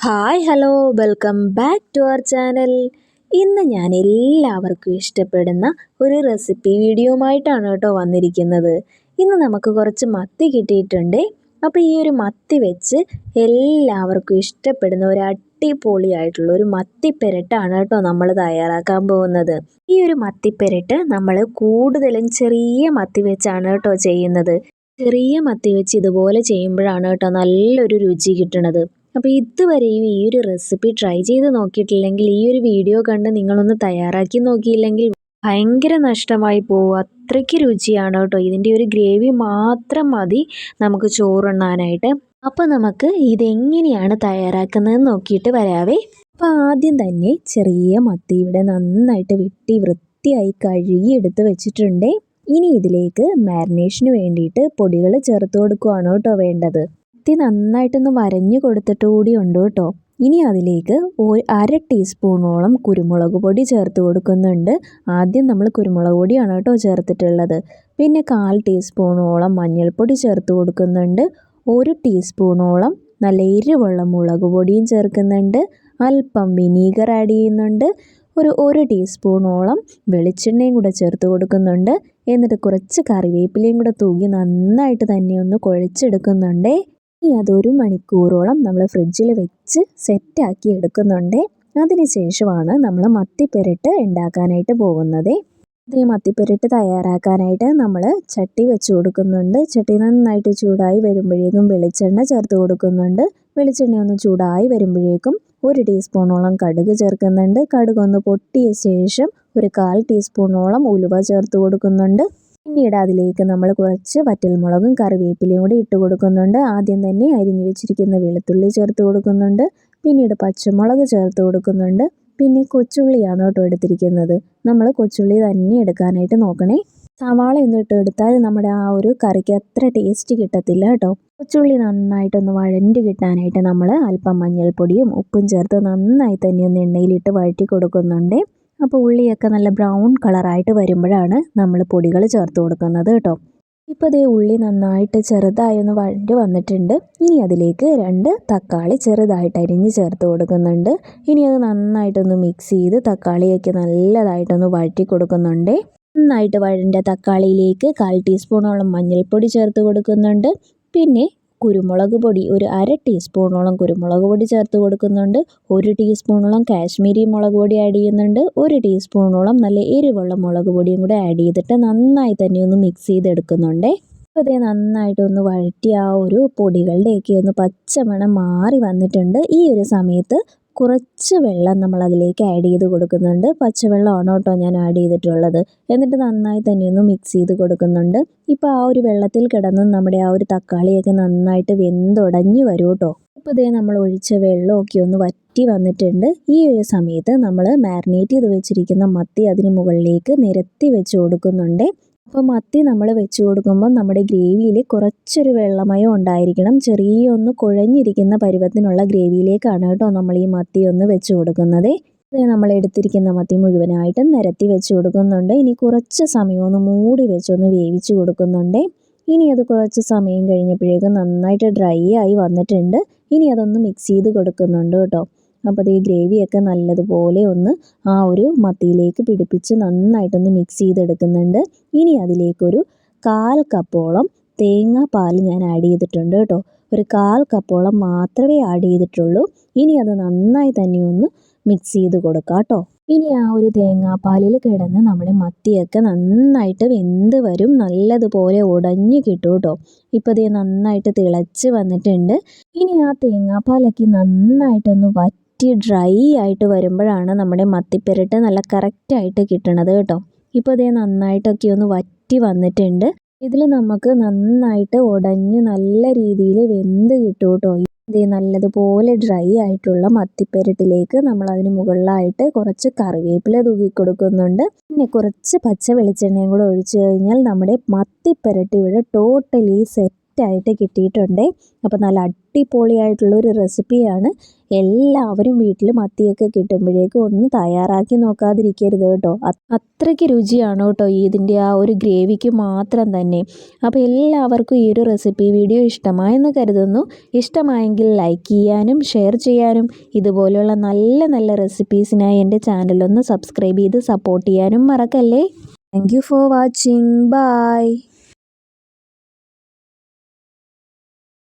Hi hello welcome back to our channel. ഇന്ന് ഞാൻ എല്ലാവർക്കും ഇഷ്ടപ്പെടുന്ന ഒരു റെസിപ്പി വീഡിയോയുമായിട്ടാണ് കേട്ടോ വന്നിരിക്കുന്നത്. ഇന്ന് നമുക്ക് കുറച്ച് മത്തി കിട്ടിയിട്ടുണ്ട്. അപ്പോൾ ഈ ഒരു മത്തി വെച്ച് എല്ലാവർക്കും ഇഷ്ടപ്പെടുന്ന ഒരു അടിപൊളിയായിട്ടുള്ള ഒരു മത്തിപ്പെരട്ടാണ് കേട്ടോ നമ്മൾ തയ്യാറാക്കാൻ പോകുന്നത്. ഈ ഒരു മത്തിപ്പെരട്ട് നമ്മൾ കൂടുതലും ചെറിയ മത്തി വെച്ചാണ് കേട്ടോ ചെയ്യുന്നത്. ചെറിയ മത്തി വെച്ച് ഇതുപോലെ ചെയ്യുമ്പോഴാണ് കേട്ടോ നല്ലൊരു രുചി കിട്ടുന്നത് അപ്പോൾ ഇതുവരെയും ഈ ഒരു റെസിപ്പി ട്രൈ ചെയ്ത് നോക്കിയിട്ടില്ലെങ്കിൽ ഈ ഒരു വീഡിയോ കണ്ട് നിങ്ങളൊന്ന് തയ്യാറാക്കി നോക്കിയില്ലെങ്കിൽ ഭയങ്കര നഷ്ടമായി പോകും അത്രയ്ക്ക് രുചിയാണ് കേട്ടോ. ഇതിന്റെ ഒരു ഗ്രേവി മാത്രം മതി നമുക്ക് ചോറുണ്ണാനായിട്ട്. അപ്പോൾ നമുക്ക് ഇതെങ്ങനെയാണ് തയ്യാറാക്കുന്നതെന്ന് നോക്കിയിട്ട് വരാവേ. അപ്പോൾ ആദ്യം തന്നെ ചെറിയ മത്തി ഇവിടെ നന്നായിട്ട് വെട്ടി വൃത്തിയായി കഴുകി എടുത്ത് വെച്ചിട്ടുണ്ട്. ഇനി ഇതിലേക്ക് മാരിനേഷന് വേണ്ടിയിട്ട് പൊടികൾ ചേർത്ത് കൊടുക്കുകയാണ് കേട്ടോ വേണ്ടത്. കത്തി നന്നായിട്ടൊന്ന് വരഞ്ഞു കൊടുത്തിട്ട് കൂടി ഉണ്ട് കേട്ടോ. ഇനി അതിലേക്ക് ഒരു അര ടീസ്പൂണോളം കുരുമുളക് പൊടി ചേർത്ത് കൊടുക്കുന്നുണ്ട്. ആദ്യം നമ്മൾ കുരുമുളക് പൊടിയാണ് കേട്ടോ ചേർത്തിട്ടുള്ളത്. പിന്നെ കാൽ ടീസ്പൂണോളം മഞ്ഞൾപ്പൊടി ചേർത്ത് കൊടുക്കുന്നുണ്ട്. ഒരു ടീസ്പൂണോളം നല്ല എരിവുള്ള മുളക് പൊടിയും ചേർക്കുന്നുണ്ട്. അല്പം വിനീഗർ ആഡ് ചെയ്യുന്നുണ്ട്. ഒരു ഒരു ടീസ്പൂണോളം വെളിച്ചെണ്ണയും കൂടെ ചേർത്ത് കൊടുക്കുന്നുണ്ട്. എന്നിട്ട് കുറച്ച് കറിവേപ്പിലയും കൂടെ തൂകി നന്നായിട്ട് തന്നെ ഒന്ന് കുഴച്ചെടുക്കുന്നുണ്ടേ. ഇനി അതൊരു മണിക്കൂറോളം നമ്മൾ ഫ്രിഡ്ജിൽ വെച്ച് സെറ്റാക്കി എടുക്കുന്നുണ്ട്. അതിന് ശേഷമാണ് നമ്മൾ മത്തിപ്പെരട്ട് ഉണ്ടാക്കാനായിട്ട് പോകുന്നത്. ഈ മത്തിപ്പെരട്ട് തയ്യാറാക്കാനായിട്ട് നമ്മൾ ചട്ടി വെച്ച് കൊടുക്കുന്നുണ്ട്. ചട്ടി നന്നായിട്ട് ചൂടായി വരുമ്പോഴേക്കും വെളിച്ചെണ്ണ ചേർത്ത് കൊടുക്കുന്നുണ്ട്. വെളിച്ചെണ്ണ ഒന്ന് ചൂടായി വരുമ്പോഴേക്കും ഒരു ടീസ്പൂണോളം കടുക് ചേർക്കുന്നുണ്ട്. കടുക് ഒന്ന് പൊട്ടിയ ശേഷം ഒരു കാൽ ടീസ്പൂണോളം ഉലുവ ചേർത്ത് കൊടുക്കുന്നുണ്ട്. പിന്നീട് അതിലേക്ക് നമ്മൾ കുറച്ച് വറ്റൽമുളകും കറിവേപ്പിലയും കൂടി ഇട്ട് കൊടുക്കുന്നുണ്ട്. ആദ്യം തന്നെ അരിഞ്ഞു വെച്ചിരിക്കുന്ന വെളുത്തുള്ളി ചേർത്ത് കൊടുക്കുന്നുണ്ട്. പിന്നീട് പച്ചമുളക് ചേർത്ത് കൊടുക്കുന്നുണ്ട്. പിന്നെ കൊച്ചുള്ളിയാണ് കേട്ടോ എടുത്തിരിക്കുന്നത്. നമ്മൾ കൊച്ചുള്ളി തന്നെ എടുക്കാനായിട്ട് നോക്കണേ. സവാള ഒന്നും ഇട്ട് എടുത്താൽ നമ്മുടെ ആ ഒരു കറിക്ക് അത്ര ടേസ്റ്റ് കിട്ടത്തില്ല കേട്ടോ. കൊച്ചുള്ളി നന്നായിട്ടൊന്ന് വഴണ്ട് കിട്ടാനായിട്ട് നമ്മൾ അല്പം മഞ്ഞൾപ്പൊടിയും ഉപ്പും ചേർത്ത് നന്നായി തന്നെ ഒന്ന് എണ്ണയിലിട്ട് വഴറ്റി കൊടുക്കുന്നുണ്ട്. അപ്പോൾ ഉള്ളിയൊക്കെ നല്ല ബ്രൗൺ കളറായിട്ട് വരുമ്പോഴാണ് നമ്മൾ പൊടികൾ ചേർത്ത് കൊടുക്കുന്നത് കേട്ടോ. ഇപ്പോൾ ഇതേ ഉള്ളി നന്നായിട്ട് ചെറുതായി ഒന്ന് വഴണ്ട് വന്നിട്ടുണ്ട്. ഇനി അതിലേക്ക് രണ്ട് തക്കാളി ചെറുതായിട്ട് അരിഞ്ഞ് ചേർത്ത് കൊടുക്കുന്നുണ്ട്. ഇനി അത് നന്നായിട്ടൊന്ന് മിക്സ് ചെയ്ത് തക്കാളിയൊക്കെ നല്ലതായിട്ടൊന്ന് വഴറ്റി കൊടുക്കുന്നുണ്ട്. നന്നായിട്ട് വഴണ്ട തക്കാളിയിലേക്ക് കാൽ ടീസ്പൂണോളം മഞ്ഞൾപ്പൊടി ചേർത്ത് കൊടുക്കുന്നുണ്ട്. പിന്നെ കുരുമുളക് പൊടി ഒരു അര ടീസ്പൂണോളം കുരുമുളക് പൊടി ചേർത്ത് കൊടുക്കുന്നുണ്ട്. ഒരു ടീസ്പൂണോളം കാശ്മീരി മുളക് പൊടി ആഡ് ചെയ്യുന്നുണ്ട്. ഒരു ടീസ്പൂണോളം നല്ല എരിവുള്ള മുളക് പൊടിയും കൂടെ ആഡ് ചെയ്തിട്ട് നന്നായി തന്നെ ഒന്ന് മിക്സ് ചെയ്തെടുക്കുന്നുണ്ട്. അപ്പോൾ അതേ നന്നായിട്ടൊന്ന് വഴറ്റി ആ ഒരു പൊടികളുടെയൊക്കെ ഒന്ന് പച്ചമണം മാറി വന്നിട്ടുണ്ട്. ഈ ഒരു സമയത്ത് കുറച്ച് വെള്ളം നമ്മൾ അതിലേക്ക് ആഡ് ചെയ്ത് കൊടുക്കുന്നുണ്ട്. പച്ചവെള്ളമാണ് കേട്ടോ ഞാൻ ആഡ് ചെയ്തിട്ടുള്ളത്. എന്നിട്ട് നന്നായി തന്നെ ഒന്ന് മിക്സ് ചെയ്ത് കൊടുക്കുന്നുണ്ട്. ഇപ്പോൾ ആ ഒരു വെള്ളത്തിൽ കിടന്ന് നമ്മുടെ ആ ഒരു തക്കാളിയൊക്കെ നന്നായിട്ട് വെന്തുടഞ്ഞ് വരും കേട്ടോ ഇപ്പോൾ ഇതേ നമ്മൾ ഒഴിച്ച വെള്ളമൊക്കെ ഒന്ന് വറ്റി വന്നിട്ടുണ്ട്. ഈ ഒരു സമയത്ത് നമ്മൾ മാരിനേറ്റ് ചെയ്ത് വെച്ചിരിക്കുന്ന മത്തി അതിന് മുകളിലേക്ക് നിരത്തി വെച്ച് കൊടുക്കുന്നുണ്ട്. അപ്പോൾ മത്തി നമ്മൾ വെച്ച് കൊടുക്കുമ്പോൾ നമ്മുടെ ഗ്രേവിയിൽ കുറച്ചൊരു വെള്ളമയം ഉണ്ടായിരിക്കണം. ചെറിയൊന്ന് കുഴഞ്ഞിരിക്കുന്ന പരുവത്തിനുള്ള ഗ്രേവിയിലേക്കാണ് കേട്ടോ നമ്മൾ ഈ മത്തി ഒന്ന് വെച്ച് കൊടുക്കുന്നത്. നമ്മൾ എടുത്തിരിക്കുന്ന മത്തി മുഴുവനായിട്ടും നിരത്തി വെച്ച് കൊടുക്കുന്നുണ്ട്. ഇനി കുറച്ച് സമയം ഒന്ന് മൂടി വെച്ചൊന്ന് വേവിച്ച് കൊടുക്കുന്നുണ്ട്. ഇനി അത് കുറച്ച് സമയം കഴിഞ്ഞപ്പോഴേക്കും നന്നായിട്ട് ഡ്രൈ ആയി വന്നിട്ടുണ്ട്. ഇനി അതൊന്ന് മിക്സ് ചെയ്ത് കൊടുക്കുന്നുണ്ട് കേട്ടോ. അപ്പോൾ അത് ഈ ഗ്രേവിയൊക്കെ നല്ലതുപോലെ ഒന്ന് ആ ഒരു മത്തിയിലേക്ക് പിടിപ്പിച്ച് നന്നായിട്ടൊന്ന് മിക്സ് ചെയ്തെടുക്കുന്നുണ്ട്. ഇനി അതിലേക്കൊരു കാൽ കപ്പോളം തേങ്ങാപ്പാൽ ഞാൻ ആഡ് ചെയ്തിട്ടുണ്ട് കേട്ടോ. ഒരു കാൽ കപ്പോളം മാത്രമേ ആഡ് ചെയ്തിട്ടുള്ളൂ. ഇനി അത് നന്നായി തന്നെ ഒന്ന് മിക്സ് ചെയ്ത് കൊടുക്കാം കേട്ടോ. ഇനി ആ ഒരു തേങ്ങാപ്പാലിൽ കിടന്ന് നമ്മുടെ മത്തിയൊക്കെ നന്നായിട്ട് വെന്ത് വരും. നല്ലതുപോലെ ഉടഞ്ഞു കിട്ടും കേട്ടോ. ഇപ്പോൾ ഇത് നന്നായിട്ട് തിളച്ച് വന്നിട്ടുണ്ട്. ഇനി ആ തേങ്ങാപ്പാലൊക്കെ നന്നായിട്ടൊന്ന് വറ്റി വറ്റി ഡ്രൈ ആയിട്ട് വരുമ്പോഴാണ് നമ്മുടെ മത്തിപ്പെരട്ട് നല്ല കറക്റ്റായിട്ട് കിട്ടണത് കേട്ടോ. ഇപ്പോൾ ഇതേ നന്നായിട്ടൊക്കെ ഒന്ന് വറ്റി വന്നിട്ടുണ്ട്. ഇതിൽ നമുക്ക് നന്നായിട്ട് ഉടഞ്ഞ് നല്ല രീതിയിൽ വെന്ത് കിട്ടും കേട്ടോ. ഇതേ നല്ലതുപോലെ ഡ്രൈ ആയിട്ടുള്ള മത്തിപ്പെരട്ടിലേക്ക് നമ്മൾ അതിന് മുകളിലായിട്ട് കുറച്ച് കറിവേപ്പില തൂക്കി കൊടുക്കുന്നുണ്ട്. പിന്നെ കുറച്ച് പച്ച വെളിച്ചെണ്ണയും കൂടെ ഒഴിച്ചു കഴിഞ്ഞാൽ നമ്മുടെ മത്തിപ്പെരട്ടി ഇവിടെ ടോട്ടലി സെറ്റ് കറക്റ്റായിട്ട് കിട്ടിയിട്ടുണ്ട്. അപ്പോൾ നല്ല അടിപൊളിയായിട്ടുള്ളൊരു റെസിപ്പിയാണ് എല്ലാവരും വീട്ടിൽ മത്തിയൊക്കെ കിട്ടുമ്പോഴേക്കും ഒന്ന് തയ്യാറാക്കി നോക്കാതിരിക്കരുത് കേട്ടോ. അത്രയ്ക്ക് രുചിയാണ് കേട്ടോ ഇതിന്റെ ആ ഒരു ഗ്രേവിക്ക് മാത്രം തന്നെ. അപ്പോൾ എല്ലാവർക്കും ഈ ഒരു റെസിപ്പി വീഡിയോ ഇഷ്ടമായെന്ന് കരുതുന്നു. ഇഷ്ടമായെങ്കിൽ ലൈക്ക് ചെയ്യാനും ഷെയർ ചെയ്യാനും ഇതുപോലെയുള്ള നല്ല നല്ല റെസിപ്പീസിനായി എന്റെ ചാനലൊന്ന് സബ്സ്ക്രൈബ് ചെയ്ത് സപ്പോർട്ട് ചെയ്യാനും മറക്കല്ലേ. Thank you for watching bye